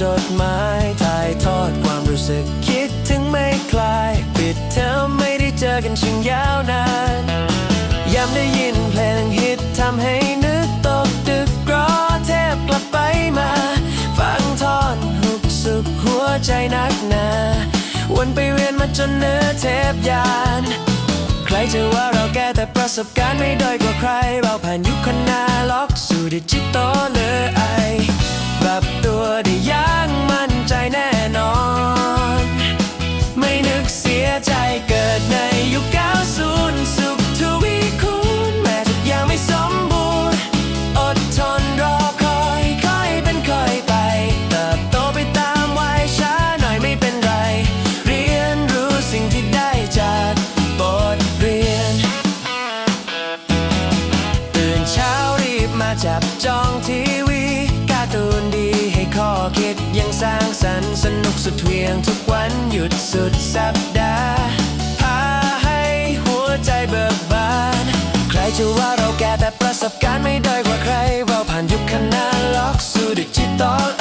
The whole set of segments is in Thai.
จดหมายถ่ายทอดความรู้สึก คิดถึงไม่คลาย ปิดเทอมไม่ได้เจอกันชิงยาวนานยามได้ยินเพลงฮิตทำให้นึกตกดึกรอเทพกลับไปมา ฟังทอนหุกสุขหัวใจนักหนาวนไปเวียนมาจนเนื้อเทพยาน ใครจะว่าเราแก่แต่ประสบการณ์ไม่ด้อยกว่าใคร เราผ่านยุคคนาล็อกสู่ดิจิตอลเลยไอ ปรับตัวได้อยังมั่นใจแน่นอน ไม่นึกเสียใจเกิดในยุค90สุขทวีคูณแม้ทุกอย่างไม่สมบูรณ์ อดทนรอคอยค่อยเป็นค่อยไป เติบโตไปตามวัยช้าหน่อยไม่เป็นไร เรียนรู้สิ่งที่ได้จากบทเรียน ตื่นเช้ารีบมาจับจองทีวี ตูนดีให้ข้อคิดยังสร้างสรรค์สนุกสุดเหวียงทุกวันหยุดสุดสัปดาห์พาให้หัวใจเบิกบาน ใครจะว่าเราแก่แต่ประสบการณ์ไม่ด้อยกว่าใคร เราผ่านยุคคณะล็อกสู่ดิจิตอล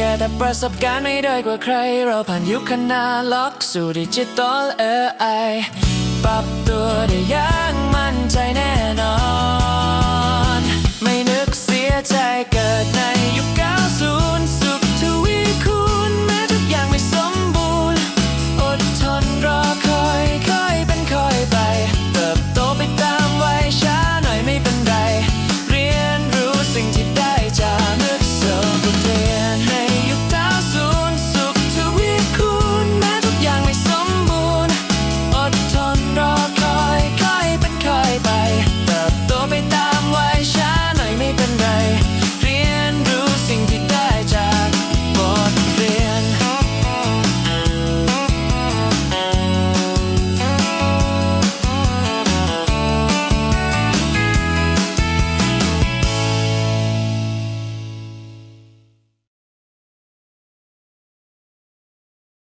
แก่แต่ประสบการณ์ไม่ด้อยกว่าใคร เราผ่านยุคคณะล็อกสู่ดิจิตอลเอไอปรับตัวได้อยังมั่นใจแน่นอน